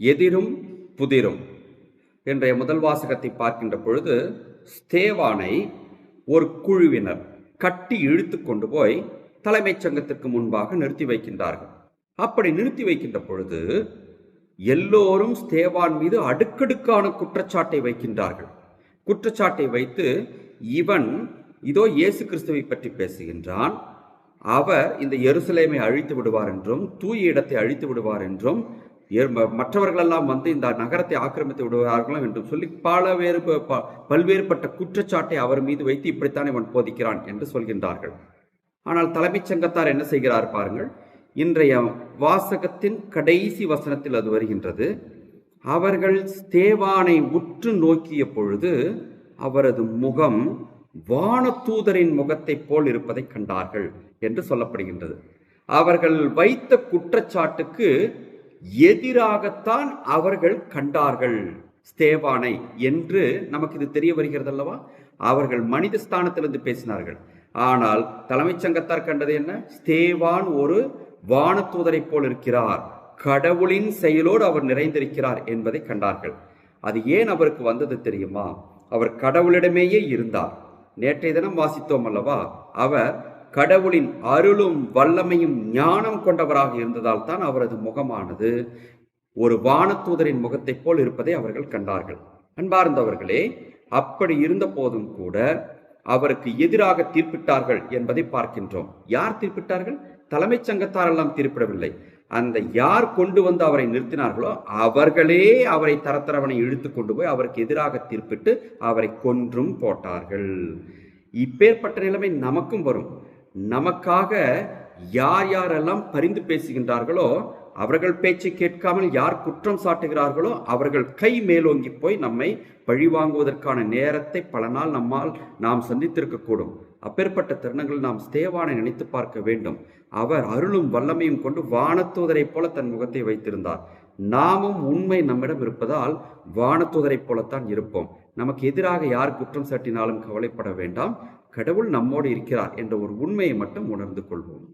எதிரும் புதிரும் என்ற முதல் வாசகத்தை பார்க்கின்ற பொழுது ஸ்தேவானை ஒரு குழுவினர் கட்டி இழுத்து கொண்டு போய் தலைமைச் சங்கத்திற்கு முன்பாக நிறுத்தி வைக்கின்றார்கள். அப்படி நிறுத்தி வைக்கின்ற பொழுது எல்லோரும் ஸ்தேவான் மீது அடுக்கடுக்கான குற்றச்சாட்டை வைக்கின்றார்கள். குற்றச்சாட்டை வைத்து இவன் இதோ இயேசு கிறிஸ்துவை பற்றி பேசுகின்றான். அவர் இந்த எருசலேமை அழித்து விடுவார் என்றும் தூய இடத்தை அழித்து விடுவார் என்றும் மற்றவர்களெல்லாம் வந்து இந்த நகரத்தை ஆக்கிரமித்து விடுவார்களோ என்றும் சொல்லி பல வேறு ப- பல்வேறுபட்ட குற்றச்சாட்டை அவர் மீது வைத்து இப்படித்தான் இவன் போதிக்கிறான் என்று சொல்கின்றார்கள். ஆனால் தலைமைச் சங்கத்தார் என்ன செய்கிறார் பாருங்கள். இன்றைய வாசகத்தின் கடைசி வசனத்தில் அது வருகின்றது. அவர்கள் தேவானை உற்று நோக்கிய பொழுது அவரது முகம் வானதூதரின் முகத்தைப் போல் இருப்பதை கண்டார்கள் என்று சொல்லப்படுகின்றது. அவர்கள் வைத்த குற்றச்சாட்டுக்கு எதிராகத்தான் அவர்கள் கண்டார்கள். ஸ்தேவானை என்று நமக்கு இது தெரிய வருகிறது அல்லவா அவர்கள் மனித ஸ்தானத்திலிருந்து பேசினார்கள். ஆனால் தலைமைச் சங்கத்தார் கண்டது என்ன? ஸ்தேவான் ஒரு வானதூதரைப் போல் இருக்கிறார். கடவுளின் செயலோடு அவர் நிறைந்திருக்கிறார் என்பதை கண்டார்கள். அது ஏன் அவருக்கு வந்தது தெரியுமா? அவர் கடவுளிடமேயே இருந்தார். நேற்றைய தினம் வாசித்தோம் அல்லவா? அவர் கடவுளின் அருளும் வல்லமையும் ஞானம் கொண்டவராக இருந்ததால் தான் அவரது முகமானது ஒரு வானத்தூதரின் முகத்தைப் போல் இருப்பதை அவர்கள் கண்டார்கள். அன்பார்ந்தவர்களே அப்படி இருந்த போதும் கூட அவருக்கு எதிராக தீர்ப்பிட்டார்கள் என்பதை பார்க்கின்றோம். யார் தீர்ப்பிட்டார்கள்? தலைமைச் சங்கத்தாரெல்லாம் தீர்ப்பிடவில்லை. அந்த யார் கொண்டு வந்து அவரை நிறுத்தினார்களோ அவர்களே அவரை தரத்தரவனை இழுத்து கொண்டு போய் அவருக்கு எதிராக தீர்ப்பிட்டு அவரை கொன்றும் போட்டார்கள். இப்பேற்பட்ட நிலைமை நமக்கும் வரும். நமக்காக யார் யாரெல்லாம் பரிந்து பேசுகின்றார்களோ அவர்கள் பேச்சை கேட்காமல் யார் குற்றம் சாட்டுகிறார்களோ அவர்கள் கை மேலோங்கி போய் நம்மை பழிவாங்குவதற்கான நேரத்தை பல நாள் நம்மால் நாம் சந்தித்திருக்கக்கூடும். அப்பேற்பட்ட தருணங்கள் நாம் ஸ்தேவானை நினைத்து பார்க்க வேண்டும். அவர் அருளும் வல்லமையும் கொண்டு வானத்தூதரைப் போல தன் முகத்தை வைத்திருந்தார். நாமும் உண்மை நம்மிடம் இருப்பதால் வானத்தூதரைப் போலத்தான் இருப்போம். நமக்கு எதிராக யார் குற்றம் சாட்டினாலும் கவலைப்பட வேண்டாம். கடவுள் நம்மோடு இருக்கிறார் என்ற ஒரு உண்மையை மட்டும் உணர்ந்து கொள்வோம்.